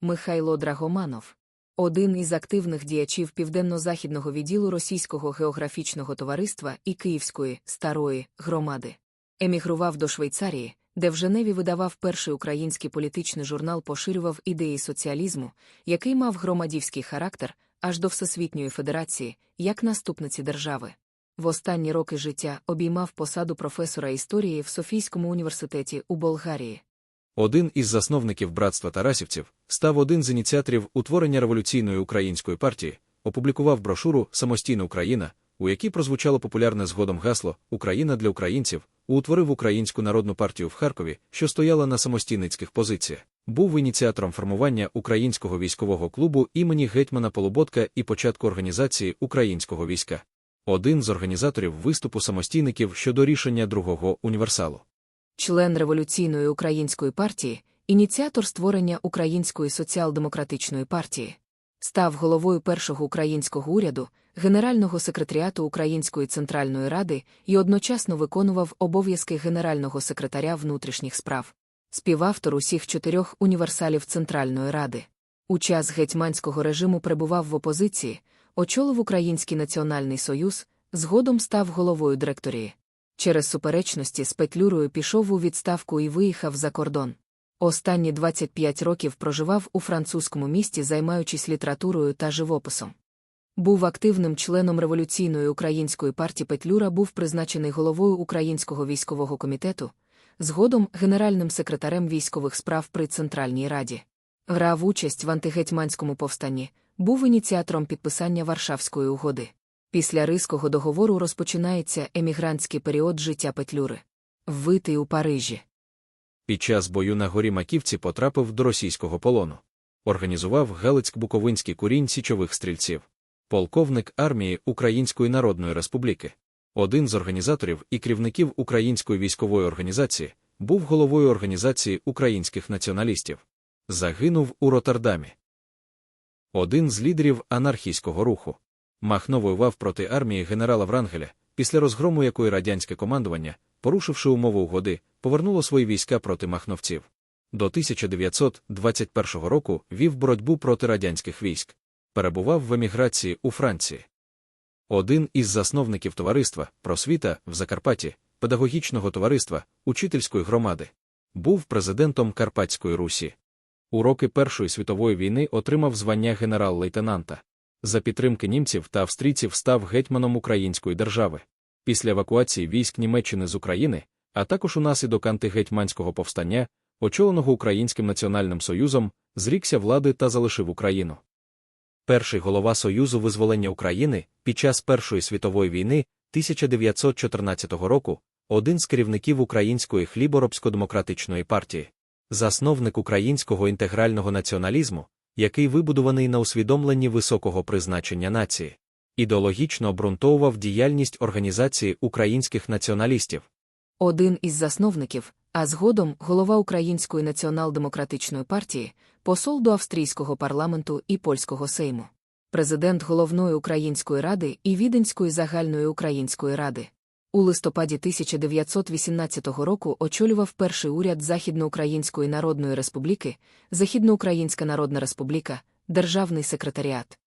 Михайло Драгоманов. Один із активних діячів південно-західного відділу Російського географічного товариства і Київської старої громади. Емігрував до Швейцарії, де в Женеві видавав перший український політичний журнал, поширював ідеї соціалізму, який мав громадівський характер, аж до Всесвітньої Федерації, як наступниці держави. В останні роки життя обіймав посаду професора історії в Софійському університеті у Болгарії. Один із засновників братства Тарасівців став один з ініціаторів утворення революційної української партії, опублікував брошуру Самостійна Україна, у якій прозвучало популярне згодом гасло Україна для українців, утворив Українську народну партію в Харкові, що стояла на самостійницьких позиціях. Був ініціатором формування українського військового клубу імені гетьмана Полуботка і початку організації українського війська. Один з організаторів виступу самостійників щодо рішення другого універсалу. Член революційної української партії, ініціатор створення Української соціал-демократичної партії, став головою першого українського уряду, генерального секретаріату Української центральної ради і одночасно виконував обов'язки генерального секретаря внутрішніх справ, співавтор усіх чотирьох універсалів Центральної ради. У час гетьманського режиму перебував в опозиції, очолив Український національний союз, згодом став головою директорії. Через суперечності з Петлюрою пішов у відставку і виїхав за кордон. Останні 25 років проживав у французькому місті, займаючись літературою та живописом. Був активним членом революційної української партії Петлюра був призначений головою Українського військового комітету, згодом генеральним секретарем військових справ при Центральній Раді. Грав участь в антигетьманському повстанні, був ініціатором підписання Варшавської угоди. Після Ризького договору розпочинається емігрантський період життя Петлюри. Ввитий у Парижі. Під час бою на горі Маківці потрапив до російського полону. Організував Галицьк-Буковинський курінь січових стрільців. Полковник армії Української Народної Республіки. Один з організаторів і керівників Української військової організації, був головою організації українських націоналістів. Загинув у Роттердамі. Один з лідерів анархійського руху. Махно воював проти армії генерала Врангеля, після розгрому якої радянське командування, порушивши умови угоди, повернуло свої війська проти махновців. До 1921 року вів боротьбу проти радянських військ. Перебував в еміграції у Франції. Один із засновників товариства просвіта в Закарпатті, педагогічного товариства, учительської громади. Був президентом Карпатської Русі. У роки Першої світової війни отримав звання генерал-лейтенанта. За підтримки німців та австрійців став гетьманом Української держави. Після евакуації військ Німеччини з України, а також унаслідок антигетьманського повстання, очоленого Українським національним союзом, зрікся влади та залишив Україну. Перший голова Союзу визволення України під час Першої світової війни 1914 року, один з керівників Української хліборобсько-демократичної партії, засновник українського інтегрального націоналізму, який вибудований на усвідомленні високого призначення нації, ідеологічно обґрунтовував діяльність організації українських націоналістів. Один із засновників, а згодом голова Української націонал-демократичної партії, посол до австрійського парламенту і польського сейму, президент головної української ради і Віденської загальної української ради. У листопаді 1918 року очолював перший уряд Західноукраїнської Народної Республіки, Західноукраїнська Народна Республіка, Державний секретаріат.